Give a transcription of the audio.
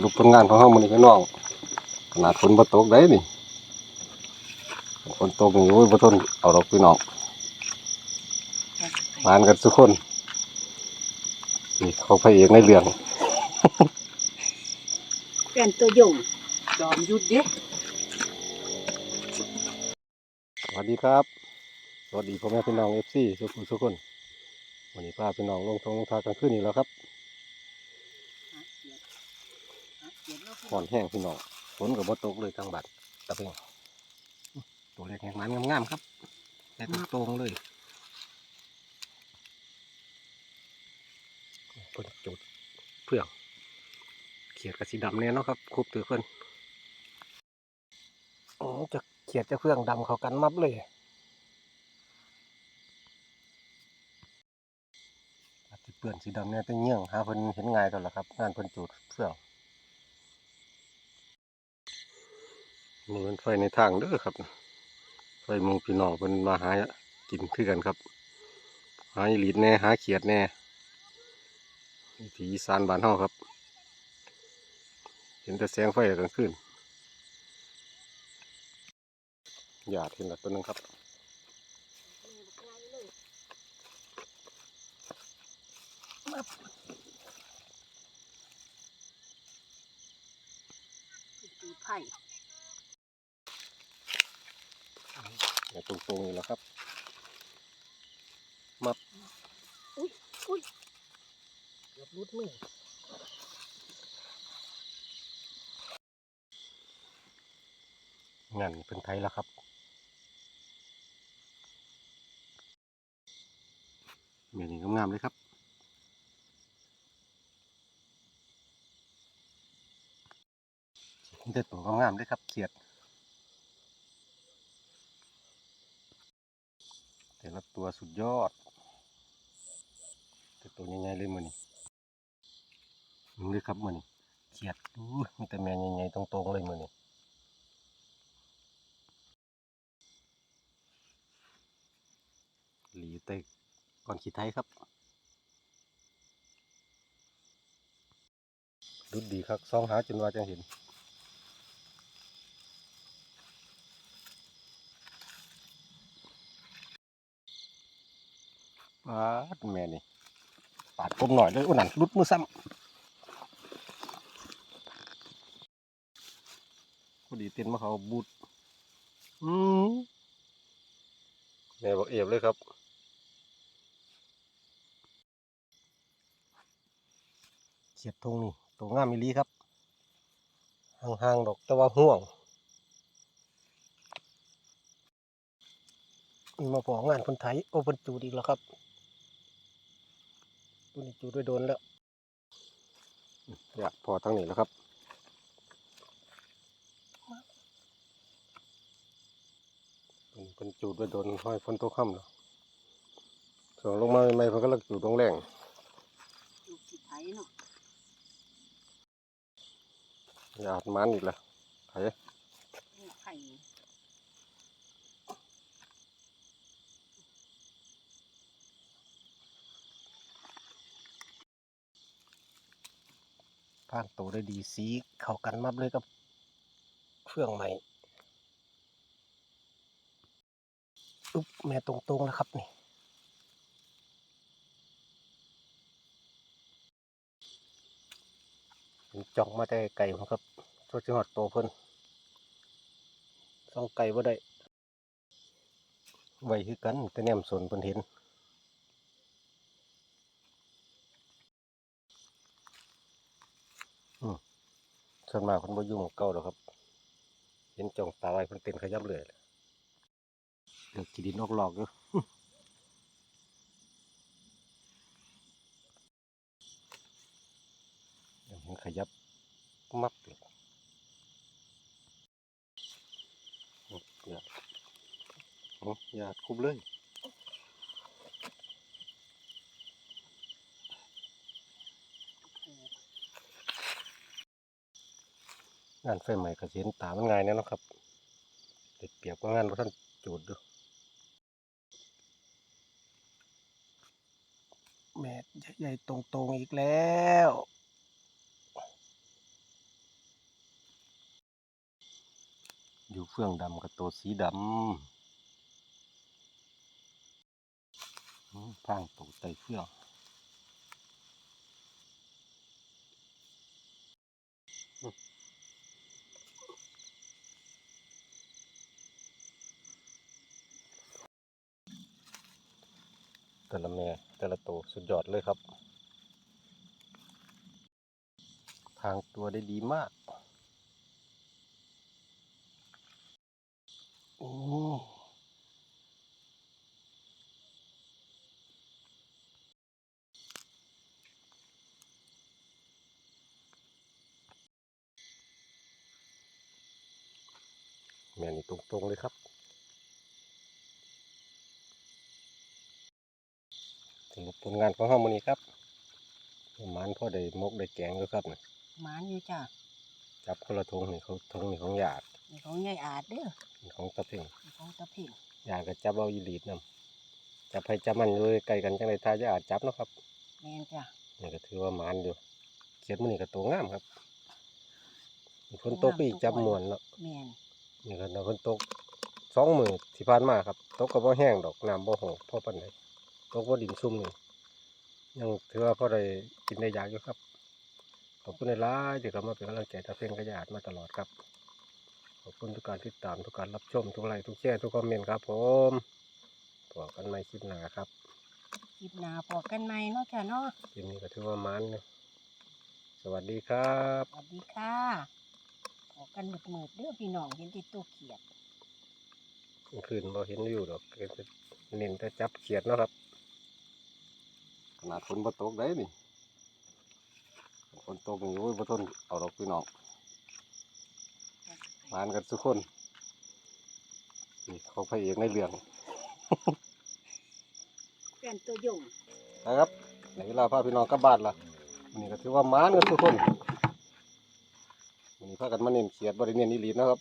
รูปผลงานของเฮามื้อนี้พี่น้องขนาดฝนบ่ตกได้นี่ฝนตกนี่โอ้ยบ่ทนเอาดอกพี่น้องมานกันทุกคนนี่เขาพระเอกในเรื่องเปลี่ยนตัวยงจอมยุดเด้สวัสดีครับ สวัสดีพ่อแม่พี่น้อง FC ทุกผู้ทุกคนวันนี้พาพี่น้องลงทงลงทากลางคืนนี่แล้วครับ ห่อนแห้งพี่น้องฝนก็บ่ตกเลยทางบัดตะเพ็งตัวเล็กแหงมันงามๆครับแต่ตรงเลยเพิ่นจุดเพื่องเขียดกับสีดำเนี่ยเนาะครับคุบถือเพิ่นอ๋อจะเขียดจะเพื่องดำเขากันมับเลยอาจจะเปื่อนสีดำเนี่ยแต่เงี้ยงหาเพิ่นเห็นง่ายตอนละครับ งานเพิ่นจุดเพื่อง มือนไฟในทางเด้อครับ ไฟมองพี่น้องเพิ่นมาหากินคือกันครับ หาหลีดแน่หาเขียดแน่วิถีอีสานบานเฮาครับ เห็นแต่แสงไฟกลางคืนหยาดเห็นแล้วตัวนึงครับไผ่ เนี่ย ตรงๆนี่แหละครับอุ้ยอุ้ยเกือบรุดมืองั้นเป็นไทยแล้วครับเมนี่งามๆเลยครับเด็ดตัวงามๆเลยครับเขียด แต่ละตัวสุดยอด แต่ตัวใหญ่ๆเลยมือนี่มึงเลยครับมือนี่เขียดดูมีแต่แม่ใหญ่ๆตรงๆเลยมือนี่หลีเตะก่อนขีดไทยครับ ดุดดีครับซองหาจนว่าจะเห็น ปาดแม่นี่ปาดกลมหน่อยเลยอุ้นั่นรุดมือซ้ำพอดีเต้นมาเขาบูดอืมแม่บอกเอฟเลยครับเขียดทงนี่ตัวงามมิลีครับห่างๆดอกแต่ว่าห่วงมาพองานคนไทยโอเปนจูดอีกแล้วครับ ตัวนี้จูดไว้โดนแล้วอยากพอทั้งนี้แล้วครับเป็นเป็นจูดไว้โดนห้อยฝนตกค่ำแล้วส่วนลงมาใหม่ๆเพิ่นก็เลิกจูดลงแรงจูขี้ไผ่เนาะอยากมันอีกแล้วไผ พางตัวได้ดีสีเข้ากันมับเลยกับเครื่องใหม่อุ๊บแม่ตรงๆนะครับนี่จ่องมาแต่ไก่ผมครับโทษที่หอดโตวเพิ่นส่องไก่บ่ได้ไว้คือกันแต่แนมสวนเพิ่นเห็น ส่วนมากคนบ่ยู่หมู่เก่าหรอกครับ เห็นจ่องตาไว้เพิ่นเต้นขยับเลยเดือกกีดินออกหลอกอยู่เห็นขยับมับเลยโอ้ยาโอ้ยาคุบเลย งานไฟใหม่กระเสียนตามันง่ายเนี่ยนะครับเด็ดเปียกก็งานเราท่านจุดดูแมดใหญ่ๆตรงๆอีกแล้วอยู่เฟื่องดำกับตัวสีดำพังตูไตเฟื่อง แต่ละแม่แต่ละตัวสุดยอดเลยครับ ทางตัวได้ดีมากโอ้แม่นี่ตรงๆเลยครับ สรุปผลงานของเฮามื้อนี้ครับประมันพอได้มกได้แกงแล้วครับนี่หมานอยู่จ้ะจับคนละทงนี่เขาทงนี่ของหยาดนี่ของยายอาจเด้อนี่ของตะเพ่งนี่ของตะเพ่งหยาดก็จับเอาอีหลีดนํจับให้จับมันเลยไกลกันจังได๋ทายาดจับเนาะครับแมนจ้ะนี่ก็ถือว่าหมานอยู่เขียดมื้อนี้ก็ตัวงามครับฝนตกไปอีกจับม่วนเนาะแมนนี่ก็ฝนตกสองมื้อที่ผ่านมาครับตกก็บ่แห้งดอกน้ำบ่โหกพอปานใด ตกบ่ดินซุ่มนี่ยังถือว่าพอได้กินได้อยากอยู่ครับขอบคุณหลายๆที่เข้ามาเป็นกำลังใจตาเพ่งกระยาดมาตลอดครับขอบคุณทุกการติดตามทุกการรับชมทุกไลค์ทุกแชร์ทุกคอมเมนต์ครับ ผมพบกันใหม่คลิปหน้าครับคลิปหน้าพอกันใหม่เนาะจ้ะเนาะคลิปนี้ก็ถือว่ามันนะสวัสดีครับสวัสดีค่ะพอกันหมืดๆเด้อพี่น้องเห็นที่ตู้เขียดกลางคืนบ่เห็นอยู่ดอกก็จะเน้นแต่จับเขียดเนาะครับ ขนาดฝนบ่ตกได้นี่ฝนตกนี่โอ้ยบ่ทนเอาดอกพี่น้องมานกันทุกคนนี่เขาพระเอกในเรื่องแฟนตัวยงนะครับในเวลาพาพี่น้องกลับบ้านละวันนี้ก็ถือว่ามานกันทุกคนวันนี้พากันมาเน้นเขียดบริเน้นอีหลีนะครับ